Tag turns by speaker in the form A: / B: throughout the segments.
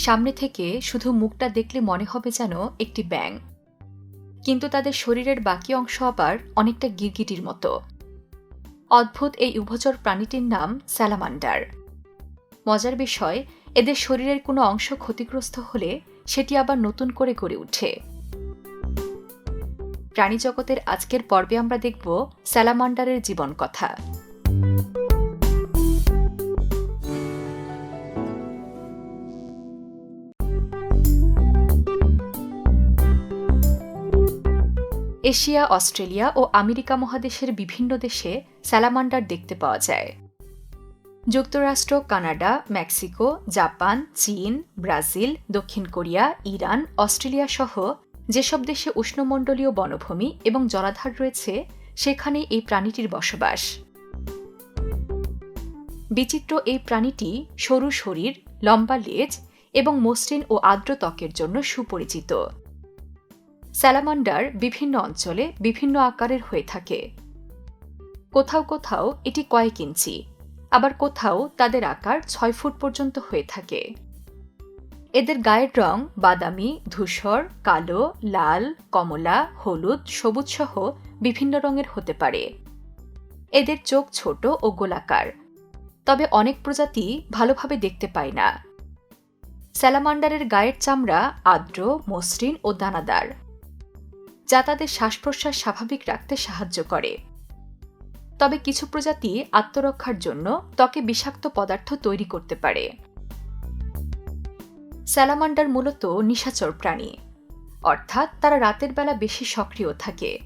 A: সামনে থেকে শুধু মুখটা দেখলে মনে হবে যেন একটি ব্যাং কিন্তু তাদের শরীরের বাকি অংশ আবার অনেকটা গিরগিটির মতো। অদ্ভুত এই উভচর প্রাণীটির নাম স্যালামান্ডার। মজার বিষয়, এদের শরীরের কোনো অংশ ক্ষতিগ্রস্ত হলে সেটি আবার নতুন করে গড়ে ওঠে প্রাণীজগতের আজকের পর্বে আমরা দেখব স্যালামান্ডারের জীবন কথা। এশিয়া, অস্ট্রেলিয়া ও আমেরিকা মহাদেশের বিভিন্ন দেশে স্যালামান্ডার দেখতে পাওয়া যায়। যুক্তরাষ্ট্র, কানাডা, মেক্সিকো, জাপান, চীন, ব্রাজিল, দক্ষিণ কোরিয়া, ইরান, অস্ট্রেলিয়া সহ যেসব দেশে উষ্ণমণ্ডলীয় বনভূমি এবং জলাধার রয়েছে সেখানে এই প্রাণীটির বসবাস। বিচিত্র এই প্রাণীটি সরু শরীর, লম্বা লেজ এবং মসৃণ ও আর্দ্র ত্বকের জন্য সুপরিচিত। স্যালামান্ডার বিভিন্ন অঞ্চলে বিভিন্ন আকারের হয়ে থাকে। কোথাও কোথাও এটি কয়েক ইঞ্চি, আবার কোথাও তাদের আকার ছয় ফুট পর্যন্ত হয়ে থাকে। এদের গায়ের রং বাদামি, ধূসর, কালো, লাল, কমলা, হলুদ সবুজ সহ বিভিন্ন রঙের হতে পারে। এদের চোখ ছোট ও গোলাকার, তবে অনেক প্রজাতি ভালোভাবে দেখতে পায় না। স্যালামান্ডারের গায়ের চামড়া আর্দ্র, মসৃণ ও দানাদার। যা তাদের শ্বাস প্রশ্বাস স্বাভাবিক রাখতে সাহায্য করে। তবে কিছু প্রজাতি আত্মরক্ষার জন্য ত্বকে বিষাক্ত পদার্থ তৈরি করতে পারে। স্যালামান্ডার মূলত নিশাচর প্রাণী, অর্থাৎ তারা রাতের বেলা বেশি সক্রিয় থাকে।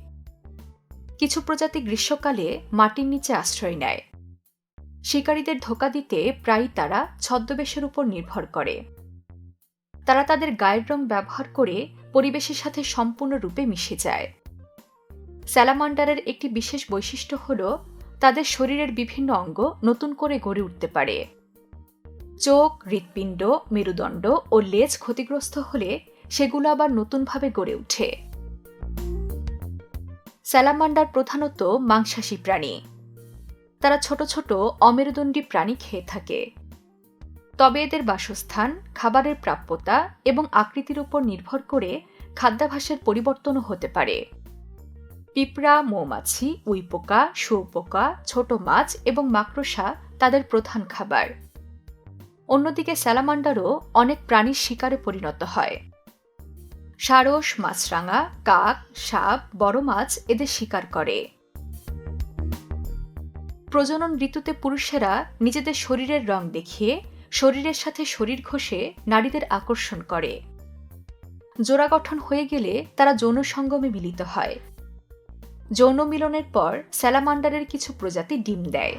A: কিছু প্রজাতি গ্রীষ্মকালে মাটির নিচে আশ্রয় নেয়। শিকারীদের ধোকা দিতে প্রায়ই তারা ছদ্মবেশের উপর নির্ভর করে। তারা তাদের গায়ের রং ব্যবহার করে পরিবেশের সাথে সম্পূর্ণরূপে মিশে যায়। স্যালামান্ডারের একটি বিশেষ বৈশিষ্ট্য হল তাদের শরীরের বিভিন্ন অঙ্গ নতুন করে গড়ে উঠতে পারে। চোখ, হৃৎপিণ্ড, মেরুদণ্ড ও লেজ ক্ষতিগ্রস্ত হলে সেগুলো আবার নতুনভাবে গড়ে ওঠে। স্যালামান্ডার প্রধানত মাংসাশী প্রাণী। তারা ছোট ছোট অমেরুদণ্ডী প্রাণী খেয়ে থাকে। তবে এদের বাসস্থান, খাবারের প্রাপ্যতা এবং আকৃতির উপর নির্ভর করে খাদ্যাভাসের পরিবর্তনও হতে পারে। পিঁপড়া, মৌমাছি, উইপোকা, শুয়োপোকা, ছোট মাছ এবং মাকড়সা তাদের প্রধান খাবার। অন্যদিকে স্যালামান্ডারও অনেক প্রাণীর শিকারে পরিণত হয়। সারস, মাছরাঙা, কাক, সাপ, বড় মাছ এদের শিকার করে। প্রজনন ঋতুতে পুরুষেরা নিজেদের শরীরের রং দেখিয়ে শরীরের সাথে শরীর ঘষে নারীদের আকর্ষণ করে। জোড়া গঠন হয়ে গেলে তারা যৌন সঙ্গমে মিলিত হয়। যৌন মিলনের পর স্যালামান্ডারের কিছু প্রজাতি ডিম দেয়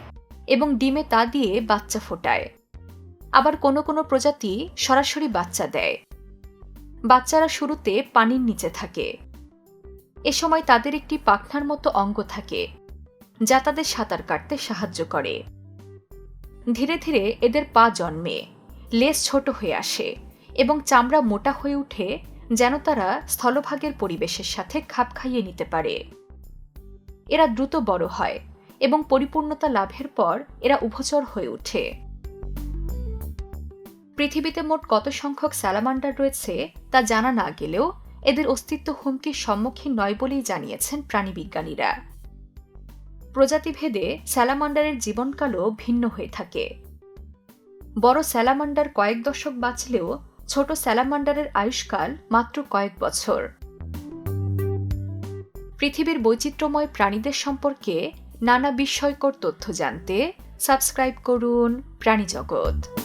A: এবং ডিমে তা দিয়ে বাচ্চা ফোটায়। আবার কোনো কোনো প্রজাতি সরাসরি বাচ্চা দেয়। বাচ্চারা শুরুতে পানির নিচে থাকে। এ সময় তাদের একটি পাখনার মতো অঙ্গ থাকে, যা তাদের সাঁতার কাটতে সাহায্য করে। ধীরে ধীরে এদের পা জন্মে, লেজ ছোট হয়ে আসে এবং চামড়া মোটা হয়ে উঠে যেন তারা স্থলভাগের পরিবেশের সাথে খাপ খাইয়ে নিতে পারে। এরা দ্রুত বড় হয় এবং পরিপূর্ণতা লাভের পর এরা উভচর হয়ে ওঠে। পৃথিবীতে মোট কত সংখ্যক স্যালামান্ডার রয়েছে তা জানা না গেলেও এদের অস্তিত্ব হুমকির সম্মুখীন নয় বলেই জানিয়েছেন প্রাণীবিজ্ঞানীরা। প্রজাতিভেদে স্যালামান্ডারের জীবনকালও ভিন্ন হয়ে থাকে। বড় স্যালামান্ডার কয়েক দশক বাঁচলেও ছোট স্যালামান্ডারের আয়ুষ্কাল মাত্র কয়েক বছর। পৃথিবীর বৈচিত্র্যময় প্রাণীদের সম্পর্কে নানা বিস্ময়কর তথ্য জানতে সাবস্ক্রাইব করুন প্রাণী জগৎ